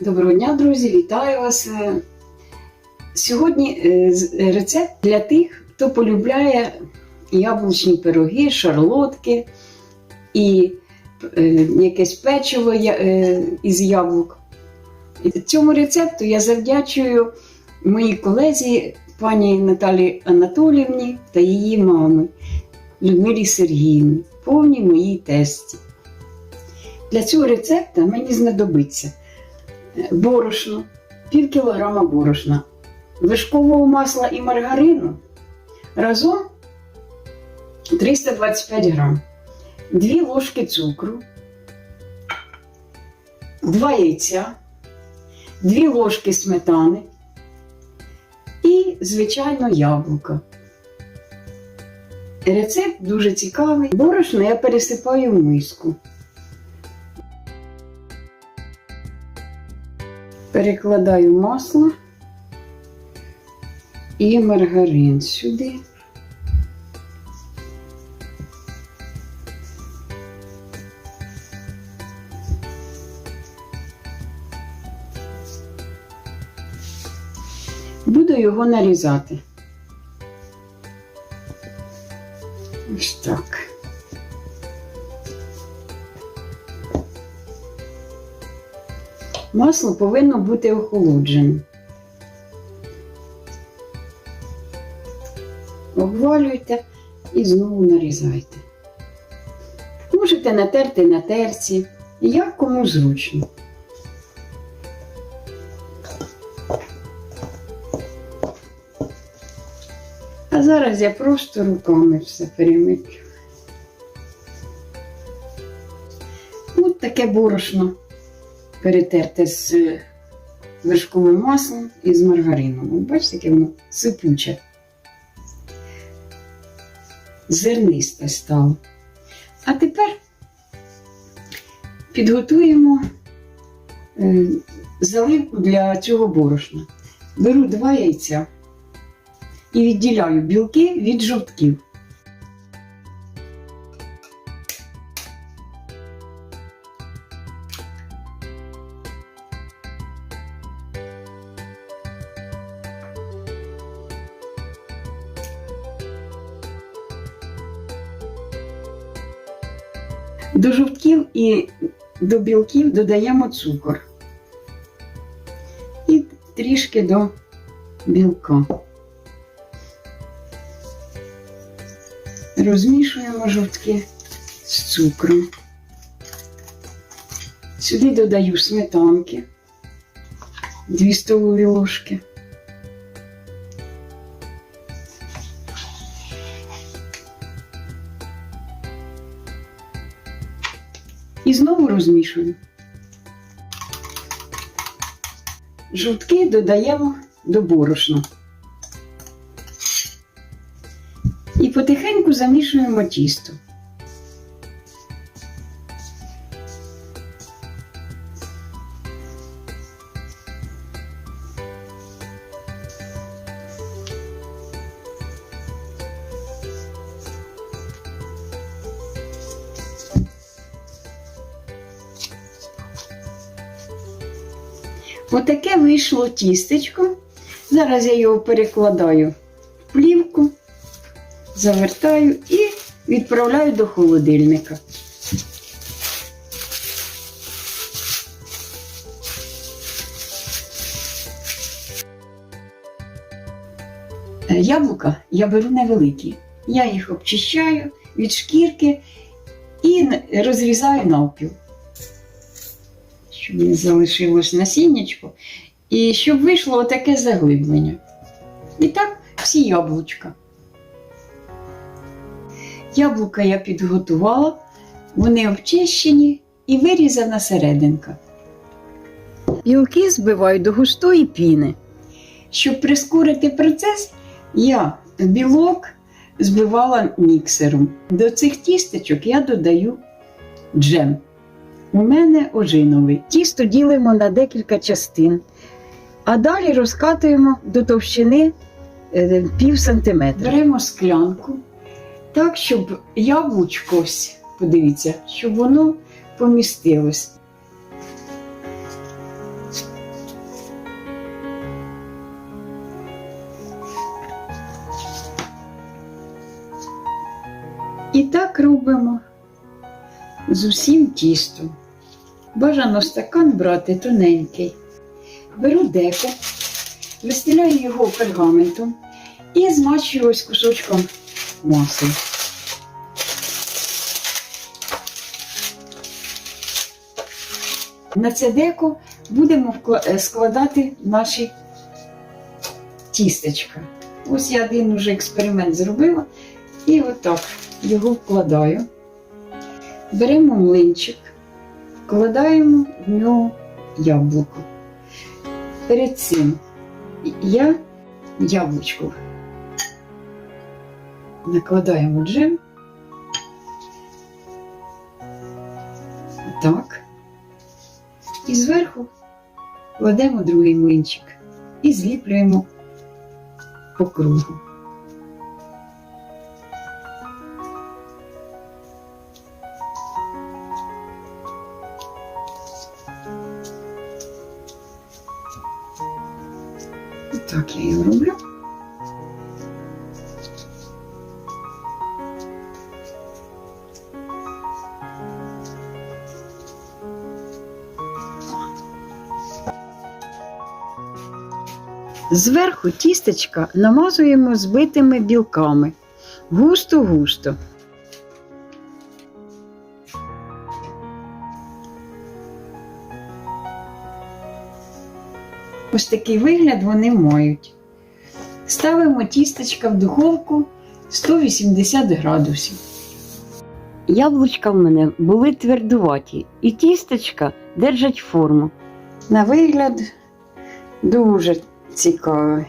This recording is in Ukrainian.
Доброго дня, друзі! Вітаю вас! Е, Сьогодні е, рецепт для тих, хто полюбляє яблучні пироги, шарлотки і е, якесь печиво е, із яблук. Цьому рецепту я завдячую моїй колезі пані Наталі Анатоліївні та її мами Людмилі Сергіївні, повній моїй тесті. Для цього рецепту мені знадобиться борошно, пів кілограма борошна, вишкового масла і маргарину разом 325 грам, 2 ложки цукру, 2 яйця, 2 ложки сметани і, звичайно, яблука. Рецепт дуже цікавий. Борошно я пересипаю в миску. Перекладаю масло і маргарин сюди. Буду його нарізати. Ось так. Масло повинно бути охолодженим. Обвалюйте і знову нарізайте. Можете натерти на терці, як кому зручно. А зараз я просто руками все перемитлю. От таке борошно перетерте з вершковим маслом і з маргарином. Бачите, яке воно сипуче. Зернисте стало. А тепер підготуємо е, заливку для цього борошна. Беру два яйця і відділяю білки від жовтків. До жовтків і до білків додаємо цукор. І трішки до білка. Розмішуємо жовтки з цукром. Сюди додаю сметанки 2 столові ложки. І знову розмішую. Жовтки додаємо до борошна. І потихеньку замішуємо тісто. Отаке вийшло тістечко. Зараз я його перекладаю в плівку, завертаю і відправляю до холодильника. Е, Яблука я беру невеликі. Я їх обчищаю від шкірки і розрізаю навпіл щоб не залишилось насіннячко, і щоб вийшло отаке заглиблення. І так всі яблучка. Яблука я підготувала, вони обчищені і вирізана серединка. Білки збиваю до густої піни. Щоб прискорити процес, я білок збивала міксером. До цих тістечок я додаю джем. У мене ожинове. Тісто ділимо на декілька частин, а далі розкатуємо до товщини е, пів сантиметра. Беремо склянку так, щоб яблучко, ось, подивіться, щоб воно помістилось. І так робимо з усім тістом. Бажано стакан брати тоненький. Беру деко, вистеляю його пергаментом і змачую ось кусочком маси. На це деко будемо е, складати наші тістечка. Ось я один уже експеримент зробила і отак його вкладаю. Беремо млинчик, вкладаємо в нього яблуко. Перед цим я яблучко накладаємо джем. Так. І зверху кладемо другий млинчик і зліплюємо по кругу. Так я його роблю. Зверху тістечка намазуємо збитими білками. Густо-густо. Ось такий вигляд вони мають. Ставимо тістечка в духовку 180 градусів. Яблучка в мене були твердуваті, і тістечка держать форму. На вигляд дуже цікаве.